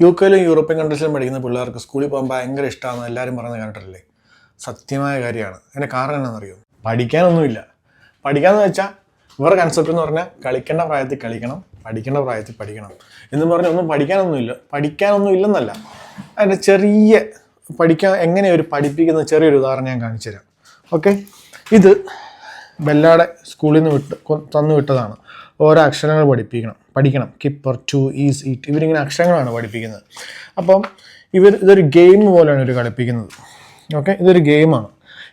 U കെയിലും European കൺട്രീസിലും പഠിക്കുന്ന പിള്ളേർക്ക് സ്കൂളിൽ പോകാൻ ഭയങ്കര ഇഷ്ടമാണ് എല്ലാവരും പറയുന്നത് കേട്ടിട്ടില്ലേ സത്യമായ കാര്യമാണ്. അതിന്റെ കാരണം എന്താണെന്നറിയോ? പഠിക്കാനൊന്നുമില്ല. പഠിക്കാന്ന് വെച്ചാൽ ഇവരുടെ കൺസെപ്റ്റ് എന്ന് പറഞ്ഞാൽ കളിക്കേണ്ട പ്രായത്തിൽ കളിക്കണം പഠിക്കേണ്ട പ്രായത്തിൽ പഠിക്കണം എന്ന് പറഞ്ഞാൽ ഒന്നും പഠിക്കാനൊന്നുമില്ല. പഠിക്കാനൊന്നും ഇല്ലെന്നല്ല അതിന്റെ ചെറിയ പഠിക്കാൻ എങ്ങനെ ഒരു പഠിപ്പിക്കുന്ന ചെറിയൊരു ഉദാഹരണം ഞാൻ കാണിച്ചു തരാം. ഓക്കെ? ഇത് ബെല്ലാടെ സ്കൂളിൽ നിന്ന് വിട്ട് തന്നു വിട്ടതാണ്. ഓരോ അക്ഷരങ്ങൾ പഠിപ്പിക്കണം. പഠിക്കണം. കിപ്പർ ടു ഈസ് ഈറ്റ് ഇവരിങ്ങനെ അക്ഷരങ്ങളാണ് പഠിപ്പിക്കുന്നത്. അപ്പം ഇവർ ഇതൊരു ഗെയിം പോലെയാണ് ഇവർ കളിപ്പിക്കുന്നത്. ഓക്കെ ഇതൊരു ഗെയിമാണ്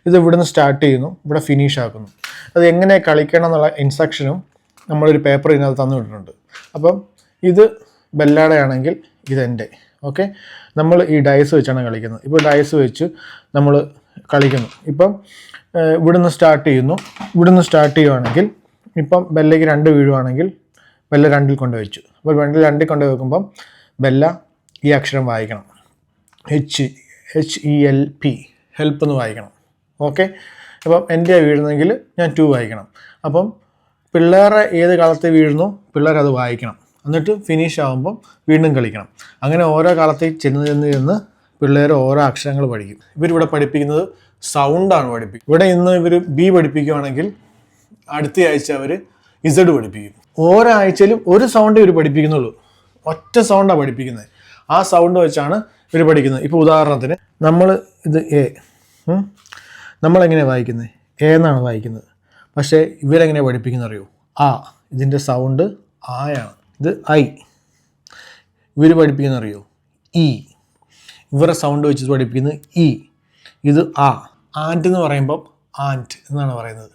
ഇത് ഇവിടുന്ന് സ്റ്റാർട്ട് ചെയ്യുന്നു. ഇവിടെ ഫിനിഷ് ആക്കുന്നു. അത് എങ്ങനെ കളിക്കണം എന്നുള്ള ഇൻസ്ട്രക്ഷനും നമ്മളൊരു പേപ്പർ ഇതിനകത്ത് തന്നു വിട്ടിട്ടുണ്ട്. അപ്പം ഇത് ബെല്ലാടയാണെങ്കിൽ ഇതെന്റെ. ഓക്കെ നമ്മൾ ഈ ഡയസ് വെച്ചാണ് കളിക്കുന്നത്. ഇപ്പോൾ ഡയസ് വെച്ച് നമ്മൾ കളിക്കുന്നു. ഇപ്പം ഇവിടുന്ന് സ്റ്റാർട്ട് ചെയ്യുന്നു. ഇവിടുന്ന് സ്റ്റാർട്ട് ചെയ്യുവാണെങ്കിൽ ഇപ്പം ബെല്ലയ്ക്ക് രണ്ട് വീഴുവാണെങ്കിൽ ബെല്ല രണ്ടിൽ കൊണ്ട് വെച്ചു. അപ്പോൾ രണ്ടിൽ രണ്ടിൽ കൊണ്ട് വെക്കുമ്പം ബെല്ല ഈ അക്ഷരം വായിക്കണം. H H E L P help എന്ന് വായിക്കണം. ഓക്കെ അപ്പം എന്റെ വീഴുന്നെങ്കിൽ ഞാൻ ടു വായിക്കണം. അപ്പം പിള്ളേരെ ഏത് കാലത്ത് വീഴുന്നു? പിള്ളേർ അത് വായിക്കണം. എന്നിട്ട് ഫിനിഷ് ആകുമ്പം വീണ്ടും കളിക്കണം. അങ്ങനെ ഓരോ കാലത്തേക്ക് ചെന്ന് ചെന്ന് ചെന്ന് പിള്ളേർ ഓരോ അക്ഷരങ്ങൾ പഠിക്കും. ഇവരിവിടെ പഠിപ്പിക്കുന്നത് സൗണ്ടാണ് പഠിപ്പിക്കുക. ഇവിടെ ഇന്ന് ഇവർ ബി പഠിപ്പിക്കുകയാണെങ്കിൽ അടുത്ത ആഴ്ച അവർ ഇസഡ് പഠിപ്പിക്കും. ഒരാഴ്ചയിലും ഒരു സൗണ്ടേ ഇവർ പഠിപ്പിക്കുന്നുള്ളൂ. ഒറ്റ സൗണ്ടാണ് പഠിപ്പിക്കുന്നത്. ആ സൗണ്ട് വെച്ചാണ് ഇവർ പഠിക്കുന്നത്. ഇപ്പോൾ ഉദാഹരണത്തിന് നമ്മൾ ഇത് എ. നമ്മളെങ്ങനെയാണ് വായിക്കുന്നത് എ എന്നാണ് വായിക്കുന്നത്. പക്ഷേ ഇവരെങ്ങനെയാണ് പഠിപ്പിക്കുന്നത് അറിയോ? ആ ഇതിന്റെ സൗണ്ട് ആയാണ് ഇത് ഐ ഇവർ പഠിപ്പിക്കുന്ന അറിയോ? ഇ ഇവരുടെ സൗണ്ട് വെച്ച് പഠിപ്പിക്കുന്നത് ഇ ഇത് ആ. ആന്റ് എന്ന് പറയുമ്പം ആന്റ് എന്നാണ് പറയുന്നത്.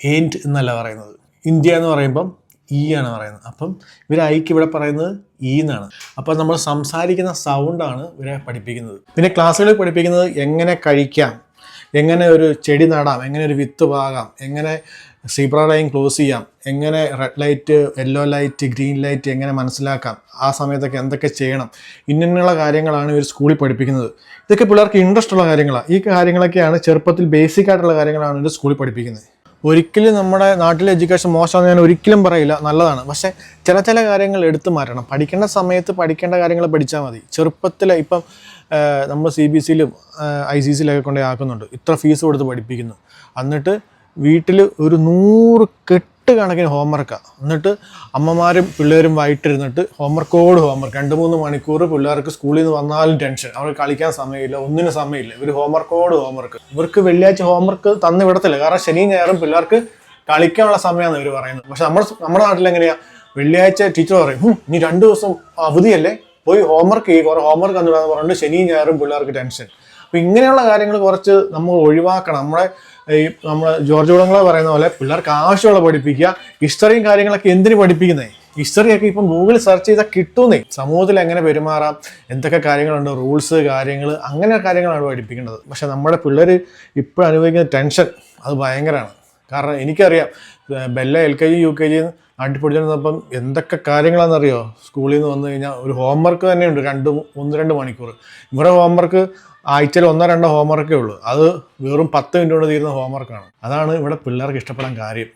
ഏന്റ് എന്നല്ല പറയുന്നത്. ഇന്ത്യ എന്ന് പറയുമ്പം ഇ ആണ് പറയുന്നത്. അപ്പം ഇവർ ഐക്ക് ഇവിടെ പറയുന്നത് ഇ എന്നാണ്. അപ്പം നമ്മൾ സംസാരിക്കുന്ന സൗണ്ടാണ് ഇവരെ പഠിപ്പിക്കുന്നത്. പിന്നെ ക്ലാസ്സുകളിൽ പഠിപ്പിക്കുന്നത് എങ്ങനെ കഴിക്കാം എങ്ങനെ ഒരു ചെടി നടാം എങ്ങനെ ഒരു വിത്ത് പാകാം എങ്ങനെ സീബ്ര ലൈൻ ക്ലോസ് ചെയ്യാം എങ്ങനെ red light yellow light green light എങ്ങനെ മനസ്സിലാക്കാം ആ സമയത്തൊക്കെ എന്തൊക്കെ ചെയ്യണം ഇന്നുള്ള കാര്യങ്ങളാണ് ഇവർ സ്കൂളിൽ പഠിപ്പിക്കുന്നത്. ഇതൊക്കെ പിള്ളേർക്ക് ഇൻട്രസ്റ്റ് ഉള്ള കാര്യങ്ങളാണ് ഈ കാര്യങ്ങളൊക്കെയാണ് ചെറുപ്പത്തിൽ ബേസിക് ആയിട്ടുള്ള കാര്യങ്ങളാണ് ഇവർ സ്കൂളിൽ പഠിപ്പിക്കുന്നത്. ഒരിക്കലും നമ്മുടെ നാട്ടിലെ എഡ്യൂക്കേഷൻ മോശമാണെന്ന് ഞാൻ ഒരിക്കലും പറയില്ല. നല്ലതാണ്. പക്ഷേ ചില ചില കാര്യങ്ങൾ എടുത്തു മാറ്റണം. പഠിക്കേണ്ട സമയത്ത് പഠിക്കേണ്ട കാര്യങ്ങൾ പഠിച്ചാൽ മതി. ചെറുപ്പത്തിൽ ഇപ്പം നമ്മൾ സി ബി സിയിലും ഐ സി സിയിലൊക്കെ കൊണ്ടേ ആക്കുന്നുണ്ട്. ഇത്ര ഫീസ് കൊടുത്ത് പഠിപ്പിക്കുന്നു. എന്നിട്ട് വീട്ടിൽ ഒരു നൂറ് കെട്ട് കണക്കിന് ഹോംവർക്കാണ് എന്നിട്ട് അമ്മമാരും പിള്ളേരും വൈകിട്ടിരുന്നിട്ട് ഹോംവർക്കോട് ഹോംവർക്ക് രണ്ട് മൂന്ന് മണിക്കൂർ പിള്ളേർക്ക് സ്കൂളിൽ നിന്ന് വന്നാലും ടെൻഷൻ അവർക്ക് കളിക്കാൻ സമയമില്ല ഒന്നിനും സമയമില്ല. ഇവർ ഹോംവർക്കോട് ഹോംവർക്ക് ഇവർക്ക് വെള്ളിയാഴ്ച ഹോംവർക്ക് തന്നു വിടത്തില്ല. കാരണം ശനി ഞായറും പിള്ളേർക്ക് കളിക്കാനുള്ള സമയമാണ് ഇവർ പറയുന്നത്. പക്ഷെ നമ്മുടെ നമ്മുടെ നാട്ടിൽ എങ്ങനെയാണ് വെള്ളിയാഴ്ച ടീച്ചർ പറയും "ഹും, ഇനി രണ്ട് ദിവസം അവധിയല്ലേ? പോയി ഹോംവർക്ക് ചെയ്യും കുറേ ഹോംവർക്ക് തന്നിടാന്ന് പറഞ്ഞിട്ട് ശനിയും ഞായറും പിള്ളേർക്ക് ടെൻഷൻ അപ്പൊ ഇങ്ങനെയുള്ള കാര്യങ്ങൾ കുറച്ച് നമ്മൾ ഒഴിവാക്കണം. നമ്മുടെ ഈ നമ്മൾ ജോർജ് കുടങ്ങളെ പറയുന്ന പോലെ പിള്ളേർക്ക് ആവശ്യമുള്ള പഠിപ്പിക്കുക ഹിസ്റ്ററിയും കാര്യങ്ങളൊക്കെ എന്തിനു പഠിപ്പിക്കുന്നേ? ഹിസ്റ്ററിയൊക്കെ ഇപ്പം ഗൂഗിളിൽ സെർച്ച് ചെയ്താൽ കിട്ടുന്നേ. സമൂഹത്തിൽ എങ്ങനെ പെരുമാറാം? എന്തൊക്കെ കാര്യങ്ങളുണ്ട്? റൂൾസ് കാര്യങ്ങൾ അങ്ങനെ കാര്യങ്ങളാണ് പഠിപ്പിക്കേണ്ടത്. പക്ഷെ നമ്മുടെ പിള്ളേർ ഇപ്പോഴനുഭവിക്കുന്ന ടെൻഷൻ അത് ഭയങ്കരമാണ്. കാരണം എനിക്കറിയാം Bella L K G U K G നാട്ടിൽ പഠിച്ചിരുന്നപ്പം എന്തൊക്കെ കാര്യങ്ങളാണെന്നറിയോ? സ്കൂളിൽ നിന്ന് വന്നു കഴിഞ്ഞാൽ ഒരു ഹോംവർക്ക് തന്നെയുണ്ട് രണ്ട് ഒന്ന് രണ്ട് മണിക്കൂർ. ഇവിടെ ഹോംവർക്ക് ആഴ്ചയിൽ ഒന്നോ രണ്ടോ ഹോംവർക്കേ ഉള്ളൂ. അത് വെറും പത്ത് മിനിറ്റ് കൊണ്ട് തീരുന്ന ഹോംവർക്കാണ് അതാണ് ഇവിടെ പിള്ളേർക്ക് ഇഷ്ടപ്പെടാൻ കാര്യം.